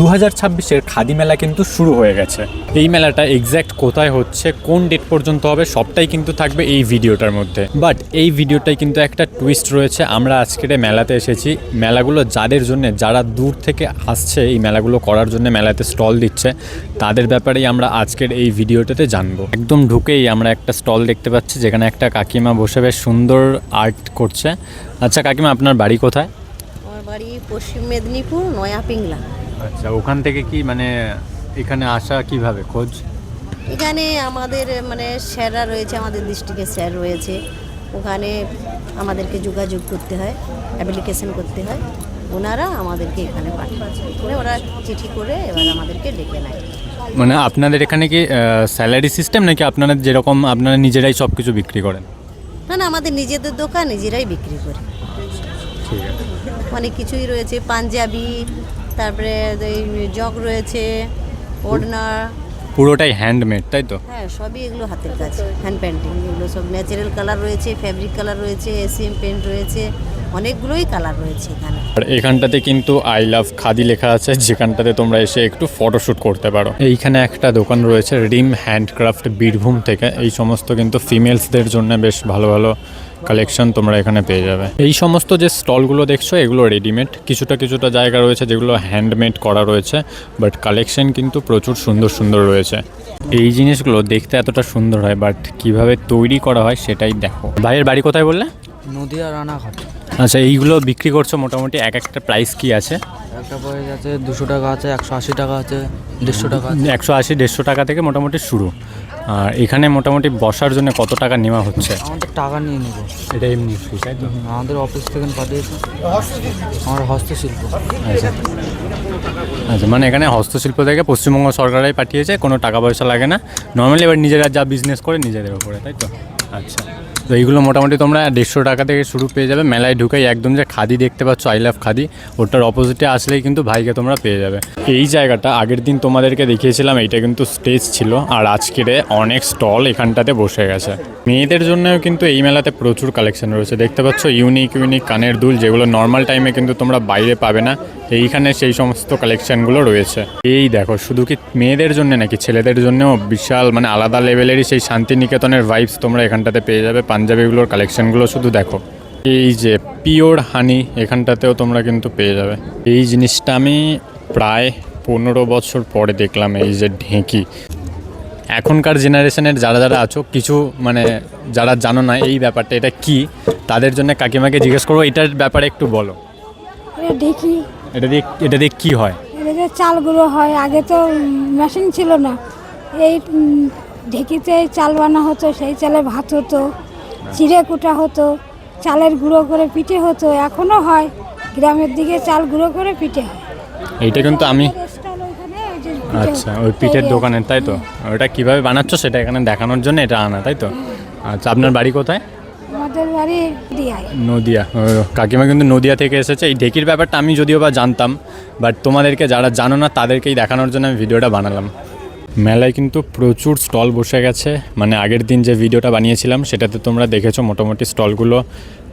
দু হাজার ছাব্বিশের খাদি মেলা কিন্তু শুরু হয়ে গেছে। এই মেলাটা এক্স্যাক্ট কোথায় হচ্ছে, কোন ডেট পর্যন্ত হবে, সবটাই কিন্তু থাকবে এই ভিডিওটার মধ্যে। বাট এই ভিডিওটাই কিন্তু একটা টুইস্ট রয়েছে, আমরা আজকের মেলাতে এসেছি। মেলাগুলো যাদের জন্য, যারা দূর থেকে আসছে এই মেলাগুলো করার জন্য মেলাতে স্টল দিচ্ছে, তাদের ব্যাপারেই আমরা আজকের এই ভিডিওটাতে জানব। একদম ঢুকেই আমরা একটা স্টল দেখতে পাচ্ছি, যেখানে একটা কাকিমা বসে বেশ সুন্দর আর্ট করছে। আচ্ছা কাকিমা, আপনার বাড়ি কোথায়? আমার বাড়ি পশ্চিম মেদিনীপুর, নয়া পিংলা। আচ্ছা ওখান থেকে কি মানে এখানে আসা কীভাবে? খোঁজ? এখানে আমাদের মানে স্যাররা রয়েছে আমাদের ডিস্ট্রিক্টের স্যার রয়েছে। ওখানে আমাদেরকে যোগাযোগ করতে হয় অ্যাপ্লিকেশন করতে হয়। ওনারা আমাদেরকে এখানে পাঠাচ্ছে ওরা চিঠি করে এবার আমাদেরকে ডেকে নেয়। মানে আপনাদের এখানে কি স্যালারি সিস্টেম নাকি আপনারা যেরকম আপনারা নিজেরাই সব কিছু বিক্রি করেন? না না আমাদের নিজেদের দোকান নিজেরাই বিক্রি করি। ঠিক আছে। অনেক কিছুই রয়েছে পাঞ্জাবি তারপরে এই জগ রয়েছে ওড়না। পুরোটাই হ্যান্ডমেড তাই তো? হ্যাঁ সবই এগুলো হাতের কাজ হ্যান্ড পেন্টিং এগুলো সব ন্যাচারাল কালার রয়েছে ফ্যাব্রিক কালার রয়েছে এসিএম পেন্ট রয়েছে অনেকগুলোই কালার রয়েছে এখানে। আর এখানটাতে কিন্তু আই লাভ খাদি লেখা আছে যেখানটাতে তোমরা এসে একটু ফটোশ্যুট করতে পারো। এইখানে একটা দোকান রয়েছে রিম হ্যান্ডক্রাফট বীরভূম থেকে। এই সমস্ত কিন্তু ফিমেলসদের জন্য বেশ ভালো ভালো কালেকশন তোমরা এখানে পেয়ে যাবে। এই সমস্ত যে স্টলগুলো দেখছ এগুলো রেডিমেড কিছুটা কিছুটা জায়গা রয়েছে যেগুলো হ্যান্ডমেড করা রয়েছে বাট কালেকশন কিন্তু প্রচুর সুন্দর সুন্দর রয়েছে। এই জিনিসগুলো দেখতে এতটা সুন্দর হয় বাট কীভাবে তৈরি করা হয় সেটাই দেখো। ভাইয়ের বাড়ি কোথায় বললে? নদিয়া রানাঘাট। আচ্ছা এইগুলো বিক্রি করছ মোটামুটি এক একটা প্রাইস কি আছে? একটা প্রাইস আছে দুশো টাকা আছে একশো আশি টাকা আছে দেড়শো টাকা একশো আশি দেড়শো টাকা থেকে মোটামুটি শুরু। আর এখানে মোটামুটি বসার জন্য কত টাকা নেওয়া হচ্ছে? আমাদের টাকা নিয়ে নেব। এটা এমনি ফ্রি তাই তো? আমাদের অফিস থেকে পাঠিয়েছে। আমার হস্তশিল্প। আচ্ছা। আচ্ছা মানে এখানে হস্তশিল্প থেকে পশ্চিমবঙ্গ সরকারাই পাঠিয়েছে কোনো টাকা পয়সা লাগে না। নর্মালি এবার নিজেরা যা বিজনেস করে নিজেদের ওপরে তাই তো? আচ্ছা। তো এইগুলো মোটামুটি তোমরা দেড়শো টাকা থেকে শুরু পেয়ে যাবে। মেলায় ঢুকেই একদম যে খাদি দেখতে পাচ্ছ আই লাভ খাদি, ওটার অপোজিটে আসলেই কিন্তু ভাইকে তোমরা পেয়ে যাবে। এই জায়গাটা আগের দিন তোমাদেরকে দেখিয়েছিলাম, এইটা কিন্তু স্টেজ ছিল, আর আজকের অনেক স্টল এখানটাতে বসে গেছে। মেয়েদের জন্যও কিন্তু এই মেলাতে প্রচুর কালেকশন রয়েছে। দেখতে পাচ্ছ ইউনিক ইউনিক কানের দুল, যেগুলো নর্মাল টাইমে কিন্তু তোমরা বাইরে পাবে না। এইখানে সেই সমস্ত কালেকশনগুলো রয়েছে। এই দেখো, শুধু কি মেয়েদের জন্য নাকি ছেলেদের জন্যও বিশাল মানে আলাদা লেভেলেরই সেই শান্তিনিকেতনের ভাইবস তোমরা এখানটাতে পেয়ে যাবে। পাঞ্জাবিগুলোর কালেকশনগুলো শুধু দেখো। এই যে পিওর হানি এখানটাতেও তোমরা কিন্তু পেয়ে যাবে। এই জিনিসটা আমি প্রায় পনেরো বছর পরে দেখলাম, এই যে ঢেঁকি। এখনকার জেনারেশনের যারা যারা আছো, কিছু মানে যারা জানো না এই ব্যাপারটা, এটা কি, তাদের জন্য কাকিমাকে জিজ্ঞেস করব, এটার ব্যাপারে একটু বলো। দেখি এটা দিয়ে এটা দিয়ে কী হয়? এটাতে চালগুলো হয়। আগে তো মেশিন ছিল না। এই ঢেকিতে চাল বানা হতো সেই চালে ভাত হতো চিড়ে কুটা হতো চালের গুঁড়ো করে পিঠে হতো এখনও হয়। গ্রামের দিকে চাল গুঁড়ো করে পিঠে হয়। এইটা কিন্তু আমি আচ্ছা ওই পিঠের দোকানের তাই তো? ওটা কীভাবে বানাচ্ছ সেটা এখানে দেখানোর জন্য এটা আনা তাই তো? আচ্ছা আপনার বাড়ি কোথায়? হয়। আমাদের বাড়ি নদিয়ায়। নদিয়া কাকিমা কিন্তু নদিয়া থেকে এসেছে। এই ঢেকির ব্যাপারটা আমি যদিও বা জানতাম বাট তোমাদেরকে যারা জানো না, তাদেরকেই দেখানোর জন্য আমি ভিডিওটা বানালাম। মেলায় কিন্তু প্রচুর স্টল বসে গেছে। মানে আগের দিন যে ভিডিওটা বানিয়েছিলাম, সেটাতে তোমরা দেখেছ মোটামুটি স্টলগুলো।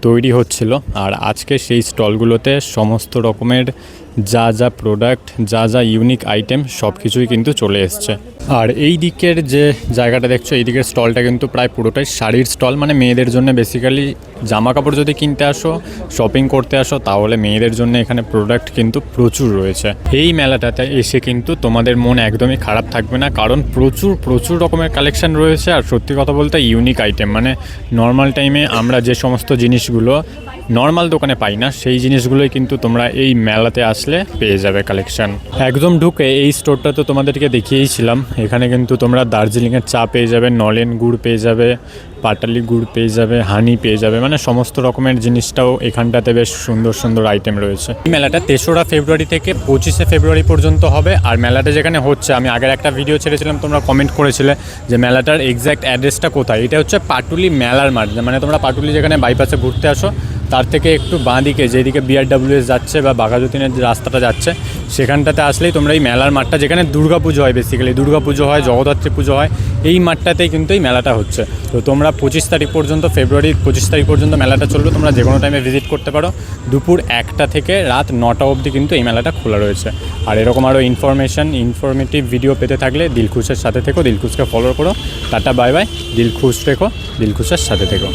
তৈরি হচ্ছিল। আর আজকে সেই স্টলগুলোতে সমস্ত রকমের যা যা প্রোডাক্ট যা যা ইউনিক আইটেম সব কিছুই কিন্তু চলে এসছে। আর এই দিকের যে জায়গাটা দেখছ, এই দিকের স্টলটা কিন্তু প্রায় পুরোটাই শাড়ির স্টল। মানে মেয়েদের জন্য বেসিক্যালি জামা কাপড় যদি কিনতে আসো শপিং করতে আসো, তাহলে মেয়েদের জন্য এখানে প্রোডাক্ট কিন্তু প্রচুর রয়েছে। এই মেলাটাতে এসে কিন্তু তোমাদের মন একদমই খারাপ থাকবে না, কারণ প্রচুর প্রচুর রকমের কালেকশন রয়েছে। আর সত্যি কথা বলতে ইউনিক আইটেম মানে নর্মাল টাইমে আমরা যে সমস্ত জিনিসগুলো নর্মাল দোকানে পাই না, সেই জিনিসগুলোই কিন্তু তোমরা এই মেলাতে আসলে পেয়ে যাবে কালেকশন একদম ঢুকে এই স্টোরটা তো তোমাদেরকে দেখিয়েছিলাম এখানে কিন্তু তোমরা দার্জিলিংয়ের চা পেয়ে যাবে, নলেন গুড় পেয়ে যাবে পাটালি গুড় পেয়ে যাবে, হানি পেয়ে যাবে মানে সমস্ত রকমের জিনিসটাও এখানটাতে বেশ সুন্দর সুন্দর আইটেম রয়েছে। এই মেলাটা তেসরা ফেব্রুয়ারি থেকে পঁচিশে ফেব্রুয়ারি পর্যন্ত হবে, আর মেলাটা যেখানে হচ্ছে, আমি আগের একটা ভিডিও ছেড়েছিলাম, তোমরা কমেন্ট করেছিলে যে মেলাটার এক্স্যাক্ট অ্যাড্রেসটা কোথায়? এটা হচ্ছে পাটুলি মেলার মাঠ মানে তোমরা পাটুলি যেখানে বাইপাসে ঘুরতে আসো তার থেকে একটু বাঁ দিকে, যেদিকে বিআরডাব্লিউএস যাচ্ছে বা বাঘাযতীনের যে রাস্তাটা যাচ্ছে, সেখানটাতে আসলেই তোমরা এই মেলার মাঠটা, যেখানে দুর্গাপুজো হয় বেসিক্যালি দুর্গাপুজো হয়, জগদ্ধাত্রী পুজো হয়, এই মাঠটাতেই কিন্তু এই মেলাটা হচ্ছে। তো তোমরা পঁচিশ তারিখ পর্যন্ত ফেব্রুয়ারির পঁচিশ তারিখ পর্যন্ত মেলাটা চলবে, তোমরা যে কোনো টাইমে ভিজিট করতে পারো। দুপুর একটা থেকে রাত নটা অবধি কিন্তু এই মেলাটা খোলা রয়েছে। আর এরকম আরও ইনফরমেশন ইনফরমেটিভ ভিডিও পেতে থাকলে দিলখুশের সাথে থেকো, দিলখুশকে ফলো করো। টাটা বাই বাই দিলখুশ রেখো দিলখুশের সাথে থেকো।